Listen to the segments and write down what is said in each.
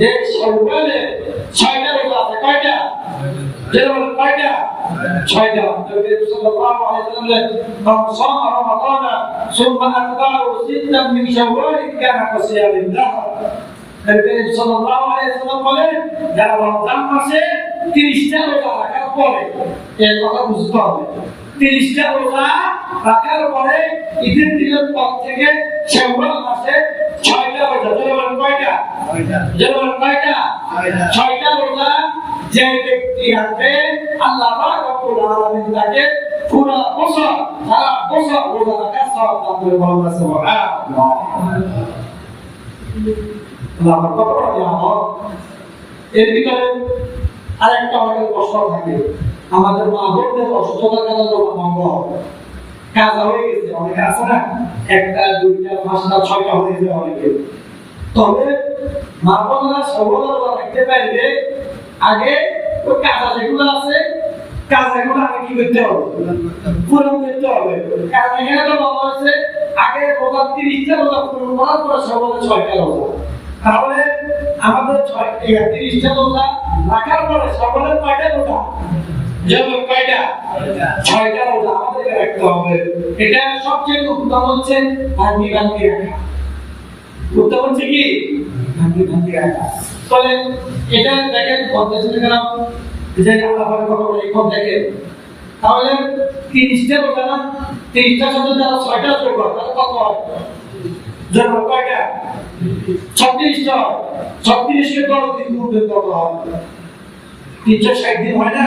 যে সকালে ছয়টা রোজা আছে, কয়টা? যেটা বলেন কয়টা? ছয়টা। সাল্লাল্লাহু আলাইহি ওয়াসাল্লাম মান সামা রমাদানা সুম্মা আতবাহু সিত্তান মিন শাওয়াল কানা কাসিয়ামিন দাহর নবী সাল্লাল্লাহু আলাইহি ওয়াসাল্লাম বলেন, যারা রমজান মাসে 30টা রোজা রাখার পরে এই কথা বুঝতে হবে। 30টা রোজা রাখার পরে ঈদের দিনের পর থেকে শাওয়াল মাসে ছয়টা রোজা বলেন কয়টা? যেটা বলেন কয়টা? ছয়টা। রোজা যে ব্যক্তি রাখবে আল্লাহ রব্বুল আলামিন তাকে পুরো বছর সারা বছর রোজা রাখার সওয়াব দান করে আমার কত এর ভিতরে আরেকটা আমাদের প্রশ্ন থাকে। আমাদের মা বোনদের অসুস্থতার কারণে ভঙ্গ হয় কাজা হয়ে গেছে আছে না? একটা, দুইটা, পাঁচটা, ছয়টা হয়ে গেছে অনেকে। তবে মা বোনরা সবলা রাখতে পারবে আগে ওই কাজা যেগুলো আছে কাজাগুলো আগে কি করতে হবে? পূরণ করতে হবে। কারণ এখানে তো বলা হয়েছে, আগে রোজা তিরিশটা রোজা পূরণ করার পরে ছয়টা রোজা। তাহলে আমাদের ছয় তিরিশটা রোজা রাখার পরে সকলের কয়টা রোজা? যেমন কয়টা? ছয়টা। রোজা আমাদেরকে রাখতে হবে। এটা সবচেয়ে উত্তম হচ্ছে ভাঙ্গি ভাঙ্গি রাখা। উত্তম হচ্ছে কি? ভাঙ্গি ভাঙ্গি রাখা। তাহলে এটা দেখেন পঞ্চাশ কেন যে আল্লাহ কথা বলে এখন দেখেন। তাহলে তিরিশটা রোজা না তিরিশটার সাথে যারা ছয়টা যোগ করে তাহলে কত হয়? জন্ম কয়টা? ছত্রিশটা ছত্রিশকে দশ দিন মধ্যে হয়? তিনশো ষাট দিন হয় না?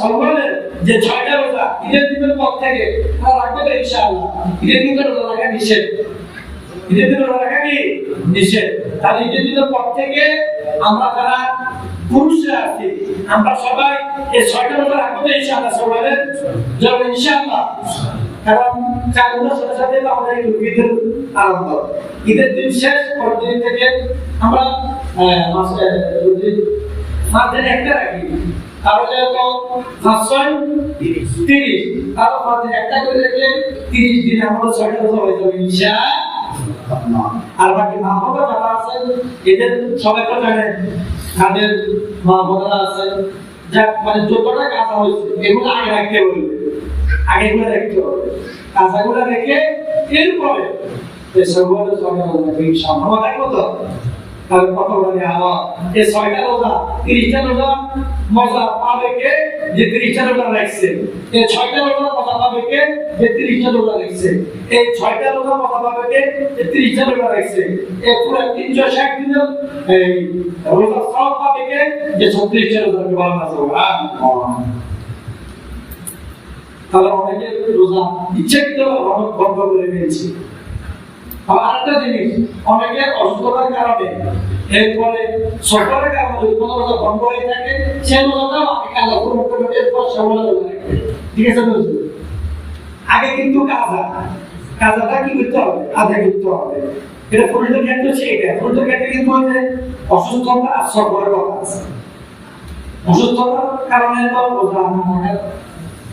সকালে যে ছয়টা রোজা, ঈদের দিনের পর থেকে তারা রাখবে তো ইনশাআল্লাহ। ঈদের দিনে রোজা রাখা নিষেধ। ঈদের দিনে রোজা রাখা কি? নিষেধ। তাহলে ঈদের দিনের পর থেকে আমরা যারা পুরুষরা আছি, আমরা সবাই এই ছয়টা রোজা রাখব তো ইনশাআল্লাহ সবাই যাবে ইনশাআল্লাহ। কারণ মাসের সাথে সাথে আমাদের ঈদের আরম্ভ ঈদের দিন শেষ, পরের দিন থেকে আমরা মাসে যদি একটা রাখি। তাহলে তো পাঁচ ছয়, তিরিশ। তারপর মাঝে একটা করে রাখলে তিরিশ দিন আমরা ছয়টা রোজা হয়ে যাবে ইনশাআল্লাহ আর বাকি মা বাবা যারা আছে এদের সবাই তো জানেন তাদের মা বাবারা আছে যা মানে যতটা কাঁচা হয়েছে, এগুলো আগে রাখতে বলবে আগে এগুলো রাখতে হবে। কাঁচাগুলো রেখে এরপরে এসবগুলো সবাই ইনশাআল্লাহ। রাখব তো তাহলে কত বলে আমার এই ছয়টা রোজা, তিরিশটা রোজা মজা পাবে কে? যে তিরিশটা রোজা রাখছে। এই ছয়টা রোজা মজা পাবে কে? যে তিরিশটা রোজা রাখছে। এই ছয়টা রোজা মজা পাবে কে? যে তিরিশটা রোজা রাখছে। এই পুরো তিনশো ষাট দিনের, এই রোজা সব পাবে কে? যে ছত্রিশটা রোজা পালন আছে তাহলে অনেকে রোজা ইচ্ছাকৃত বন্ধ করে আবার আরেকটা জিনিস, অনেকে অসুস্থতার কারণে এরপরে সরকারের কারণে যদি রোজা বন্ধ হয়ে থাকে সে রোজাটাও আগে কাজা পূরণ এরপর সে ঠিক আছে বুঝলি আগে কিন্তু কাজা, কাজাটা কি করতে হবে? আধা করতে হবে। এটা পুরুষদের ক্ষেত্রে হচ্ছে এটা পুরুষদের ক্ষেত্রে কিন্তু যে অসুস্থতা আর কথা আছে। অসুস্থতার কারণে তো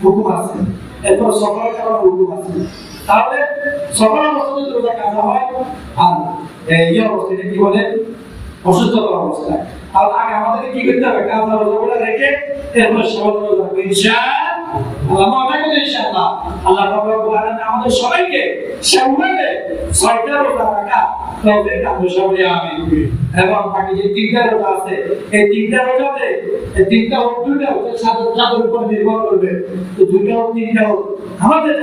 হুকুম আছে। এরপর সকালের কারণে হুকুম আছে। তাহলে রোজা কাজা হয়, আর কি বলে? অসুস্থতার তাহলে আগে আমাদেরকে কি করতে হবে? কাজা রোজা আমাদের রোজা রাখা সবাই আমিন। এবং বাকি যে তিনটা রোজা আছে তিনটা তিনটা উপর নির্ভর করবে। তো তিনটা হোক, আমাদের